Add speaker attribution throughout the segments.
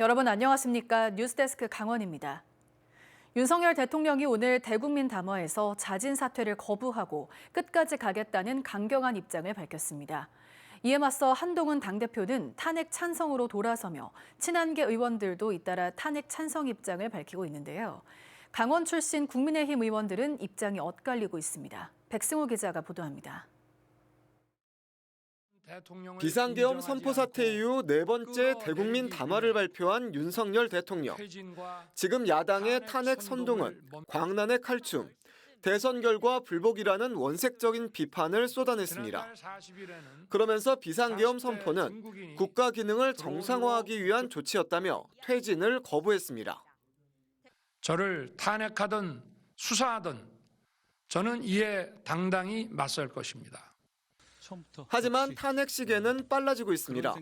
Speaker 1: 여러분 안녕하십니까? 뉴스데스크 강원입니다. 윤석열 대통령이 오늘 대국민 담화에서 자진 사퇴를 거부하고 끝까지 가겠다는 강경한 입장을 밝혔습니다. 이에 맞서 한동훈 당대표는 탄핵 찬성으로 돌아서며 친한계 의원들도 잇따라 탄핵 찬성 입장을 밝히고 있는데요. 강원 출신 국민의힘 의원들은 입장이 엇갈리고 있습니다. 백승호 기자가 보도합니다.
Speaker 2: 비상계엄 선포 사태 이후 네 번째 대국민 담화를 발표한 윤석열 대통령. 지금 야당의 탄핵 선동은 광란의 칼춤, 대선 결과 불복이라는 원색적인 비판을 쏟아냈습니다. 그러면서 비상계엄 선포는 국가 기능을 정상화하기 위한 조치였다며 퇴진을 거부했습니다.
Speaker 3: 저를 탄핵하든 수사하든 저는 이에 당당히 맞설 것입니다.
Speaker 2: 하지만 탄핵 시계는 빨라지고 있습니다.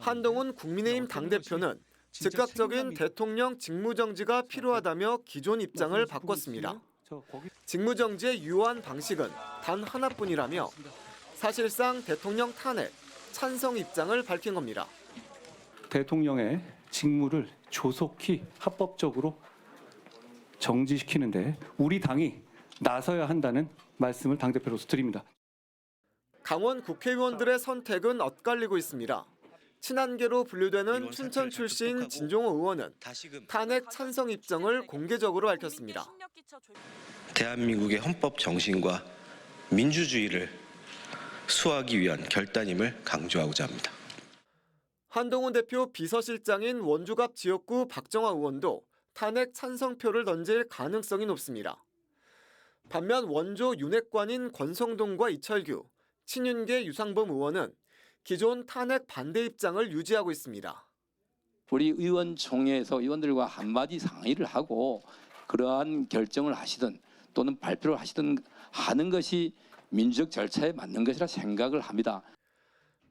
Speaker 2: 한동훈 국민의힘 당대표는 즉각적인 대통령 직무정지가 필요하다며 기존 입장을 바꿨습니다. 직무정지의 유효한 방식은 단 하나뿐이라며 사실상 대통령 탄핵 찬성 입장을 밝힌 겁니다.
Speaker 4: 대통령의 직무를 조속히 합법적으로 정지시키는데 우리 당이 나서야 한다는 말씀을 당대표로서 드립니다.
Speaker 2: 강원 국회의원들의 선택은 엇갈리고 있습니다. 친한계로 분류되는 춘천 출신 진종호 의원은 탄핵 찬성 입장을 공개적으로 밝혔습니다.
Speaker 5: 대한민국의 헌법 정신과 민주주의를 수호하기 위한 결단임을 강조하고자 합니다.
Speaker 2: 한동훈 대표 비서실장인 원주갑 지역구 박정화 의원도 탄핵 찬성표를 던질 가능성이 높습니다. 반면 원조 윤핵관인 권성동과 이철규, 친윤계 유상범 의원은 기존 탄핵 반대 입장을 유지하고 있습니다.
Speaker 6: 우리 의원총회에서 의원들과 한마디 상의를 하고 그러한 결정을 하시든 또는 발표를 하시든 하는 것이 민주적 절차에 맞는 것이라 생각을 합니다.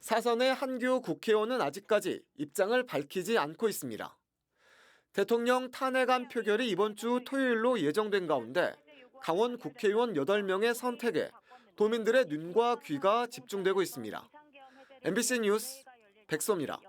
Speaker 2: 사선의 한교 국회의원은 아직까지 입장을 밝히지 않고 있습니다. 대통령 탄핵안 표결이 이번 주 토요일로 예정된 가운데 강원 국회의원 8명의 선택에 도민들의 눈과 귀가 집중되고 있습니다. MBC 뉴스 백소입니다.